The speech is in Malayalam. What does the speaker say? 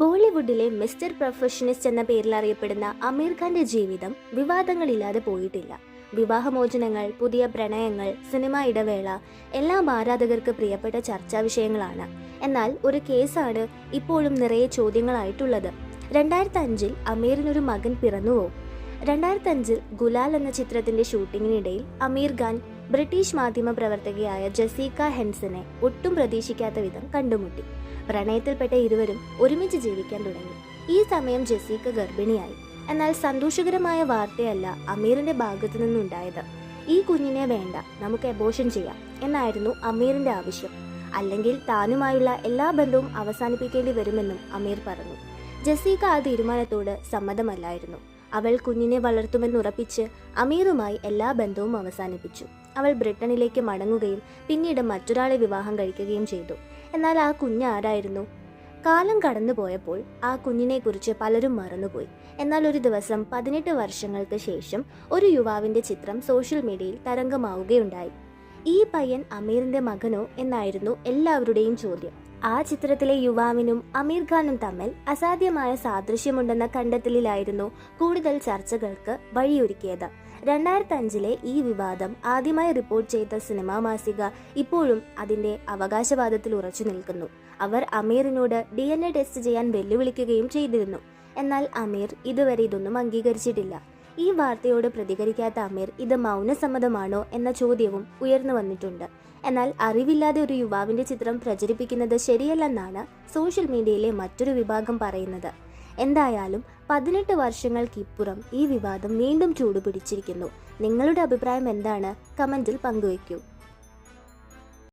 ബോളിവുഡിലെ മിസ്റ്റർ പ്രൊഫഷനിസ്റ്റ് എന്ന പേരിൽ അറിയപ്പെടുന്ന അമീർ ഖാന്റെ ജീവിതം വിവാദങ്ങളില്ലാതെ പോയിട്ടില്ല. വിവാഹമോചനങ്ങൾ പുതിയ പ്രണയങ്ങൾ സിനിമ ഇടവേള എല്ലാം ആരാധകർക്ക് പ്രിയപ്പെട്ട ചർച്ചാ വിഷയങ്ങളാണ്. എന്നാൽ ഒരു കേസാണ് ഇപ്പോഴും നിറയെ ചോദ്യങ്ങളായിട്ടുള്ളത്. രണ്ടായിരത്തി അഞ്ചിൽ അമീറിനൊരു മകൻ പിറന്നുവോ? രണ്ടായിരത്തി അഞ്ചിൽ ഗുലാൽ എന്ന ചിത്രത്തിന്റെ ഷൂട്ടിങ്ങിനിടയിൽ അമീർ ഖാൻ ബ്രിട്ടീഷ് മാധ്യമ പ്രവർത്തകയായ ജസീക്ക ഹെൻസനെ ഒട്ടും പ്രതീക്ഷിക്കാത്ത വിധം കണ്ടുമുട്ടി. പ്രണയത്തിൽപ്പെട്ട ഇരുവരും ഒരുമിച്ച് ജീവിക്കാൻ തുടങ്ങി. ഈ സമയം ജസീക്ക ഗർഭിണിയായി. എന്നാൽ സന്തോഷകരമായ വാർത്തയല്ല അമീറിന്റെ ഭാഗത്തു നിന്നുണ്ടായത്. ഈ കുഞ്ഞിനെ വേണ്ട നമുക്ക് എബോഷൻ ചെയ്യാം എന്നായിരുന്നു അമീറിന്റെ ആവശ്യം. അല്ലെങ്കിൽ താനുമായുള്ള എല്ലാ ബന്ധവും അവസാനിപ്പിക്കേണ്ടി വരുമെന്നും അമീർ പറഞ്ഞു. ജസീക്ക ആ തീരുമാനത്തോട് സമ്മതമല്ലായിരുന്നു. അവൾ കുഞ്ഞിനെ വളർത്തുമെന്നുറപ്പിച്ച് അമീറുമായി എല്ലാ ബന്ധവും അവസാനിപ്പിച്ചു. അവൾ ബ്രിട്ടനിലേക്ക് മടങ്ങുകയും പിന്നീട് മറ്റൊരാളെ വിവാഹം കഴിക്കുകയും ചെയ്തു. എന്നാൽ ആ കുഞ്ഞ് ആരായിരുന്നു? കാലം കടന്നുപോയപ്പോൾ ആ കുഞ്ഞിനെക്കുറിച്ച് പലരും മറന്നുപോയി. എന്നാൽ ഒരു ദിവസം പതിനെട്ട് വർഷങ്ങൾക്ക് ശേഷം ഒരു യുവാവിന്റെ ചിത്രം സോഷ്യൽ മീഡിയയിൽ തരംഗമാവുകയുണ്ടായി. ഈ പയ്യൻ അമീറിന്റെ മകനോ എന്നായിരുന്നു എല്ലാവരുടെയും ചോദ്യം. ആ ചിത്രത്തിലെ യുവാവിനും അമീർ ഖാനും തമ്മിൽ അസാധ്യമായ സാദൃശ്യമുണ്ടെന്ന കണ്ടെത്തലിലായിരുന്നു കൂടുതൽ ചർച്ചകൾക്ക് വഴിയൊരുക്കിയത്. രണ്ടായിരത്തി അഞ്ചിലെ ഈ വിവാദം ആദ്യമായി റിപ്പോർട്ട് ചെയ്ത സിനിമാ മാസിക ഇപ്പോഴും അതിന്റെ അവകാശവാദത്തിൽ ഉറച്ചു നിൽക്കുന്നു. അവർ അമീറിനോട് ഡി ടെസ്റ്റ് ചെയ്യാൻ വെല്ലുവിളിക്കുകയും ചെയ്തിരുന്നു. എന്നാൽ അമീർ ഇതുവരെ ഇതൊന്നും അംഗീകരിച്ചിട്ടില്ല. ഈ വാർത്തയോട് പ്രതികരിക്കാത്ത അമീർ ഇത് മൗനസമ്മതമാണോ എന്ന ചോദ്യവും ഉയർന്നു വന്നിട്ടുണ്ട്. എന്നാൽ അറിവില്ലാതെ ഒരു യുവാവിന്റെ ചിത്രം പ്രചരിപ്പിക്കുന്നത് ശരിയല്ലെന്നാണ് സോഷ്യൽ മീഡിയയിലെ മറ്റൊരു വിഭാഗം പറയുന്നത്. എന്തായാലും പതിനെട്ട് വർഷങ്ങൾക്കിപ്പുറം ഈ വിവാദം വീണ്ടും ചൂടുപിടിച്ചിരിക്കുന്നു. നിങ്ങളുടെ അഭിപ്രായം എന്താണ്? കമന്റിൽ പങ്കുവയ്ക്കൂ.